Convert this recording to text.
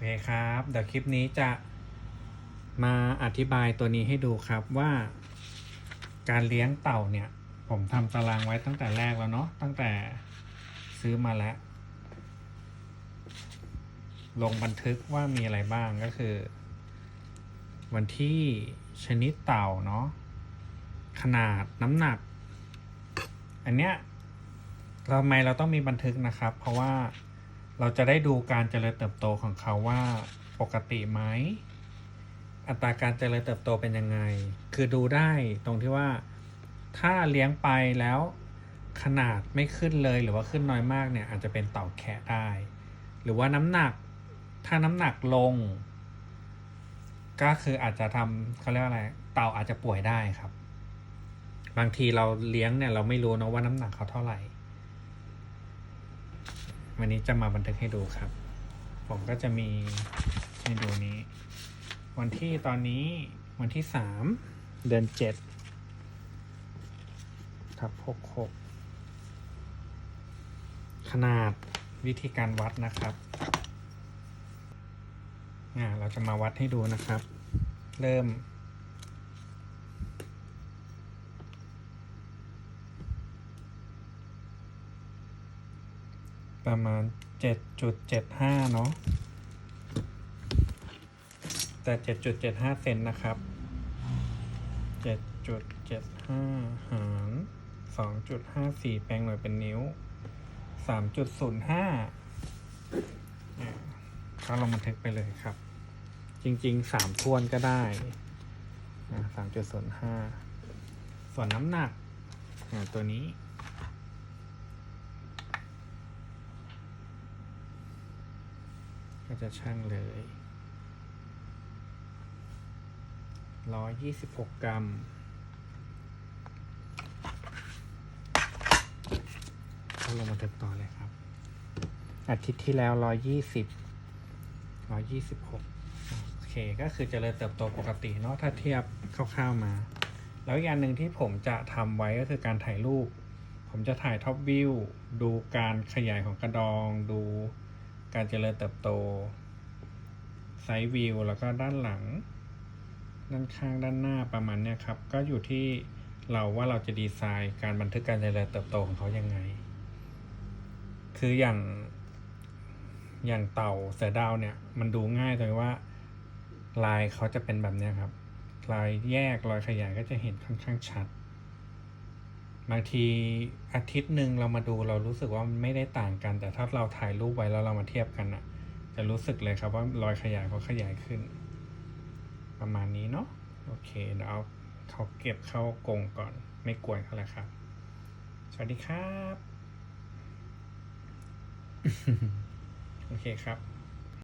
เคครับ เดี๋ยวคลิปนี้จะมาอธิบายตัวนี้ให้ดูครับว่าการเลี้ยงเต่าเนี่ย ผมทำตารางไว้ตั้งแต่แรกแล้วเนาะตั้งแต่ซื้อมาแล้ว ลงบันทึกว่ามีอะไรบ้างก็คือ วันที่ชนิดเต่าเนาะขนาดน้ำหนัก อันเนี้ยทำไมเราต้องมีบันทึกนะครับ เพราะว่า เราจะได้ดูการเจริญเติบโตของเขาว่าปกติไหม อัตราการเจริญเติบโตเป็นยังไง คือดูได้ตรงที่ว่าถ้าเลี้ยงไปแล้วขนาดไม่ขึ้นเลยหรือว่าขึ้นน้อยมากเนี่ยอาจจะเป็นเต่าแคะได้ หรือว่าน้ำหนักถ้าน้ำหนักลง ก็คืออาจจะทำเขาเรียกว่าอะไร เต่าอาจจะป่วยได้ครับ บางทีเราเลี้ยงเนี่ยเราไม่รู้นะว่าน้ำหนักเขาเท่าไหร่ วันนี้จะมาบันทึกให้ดูครับ ผมก็จะมีให้ดูนี้ วันที่ตอนนี้วันที่สามเดือนเจ็ดทับหกหกขนาดวิธีการวัดนะครับอ่าเราจะมาวัดให้ดูนะครับ เริ่ม ประมาณ 7.75 เนาะแต่ 7.75 เซนนะครับ 7.75 หาร 2.54 แปลงหน่วยเป็นนิ้ว 3.05ก็ลงบันทึกไปเลยครับ จริง ๆ 3ทวนก็ได้ 3.05 ส่วนน้ำหนักตัวนี้ จะช่างเลยร้อยยี่สิบหกกรัมก็ลงบันทึกต่อเลยครับ อาทิตย์ที่แล้วร้อยยี่สิบร้อยยี่สิบหกโอเค ก็คือเจริญเติบโตปกติเนาะ ถ้าเทียบคร่าวๆมา แล้วอีกอย่างหนึ่งที่ผมจะทำไว้ก็คือการถ่ายรูป ผมจะถ่ายท็อปวิว ดูการขยายของกระดอง ดู การเจริญเติบโตไซด์วิวแล้วก็ด้านหลัง ด้านข้างด้านหน้าประมาณเนี้ยครับ ก็อยู่ที่เราว่าเราจะดีไซน์การบันทึกการเจริญเติบโตของเขายังไง คืออย่างอย่างเต่าเสือดาวเนี่ยมันดูง่ายตรงว่า ลายเขาจะเป็นแบบเนี้ยครับรอยแยกรอยขยายก็จะเห็นค่อนข้างชัด บางทีอาทิตย์หนึ่งเรามาดูเรารู้สึกว่ามันไม่ได้ต่างกัน แต่ถ้าเราถ่ายรูปไว้แล้วเรามาเทียบกันอะจะรู้สึกเลยครับว่ารอยขยายเขาขยายขึ้น ประมาณนี้เนาะโอเคเดี๋ยวเอาเขาเก็บเข้ากรงก่อน ไม่กวนเขาแล้วครับ สวัสดีครับ โอเคครับ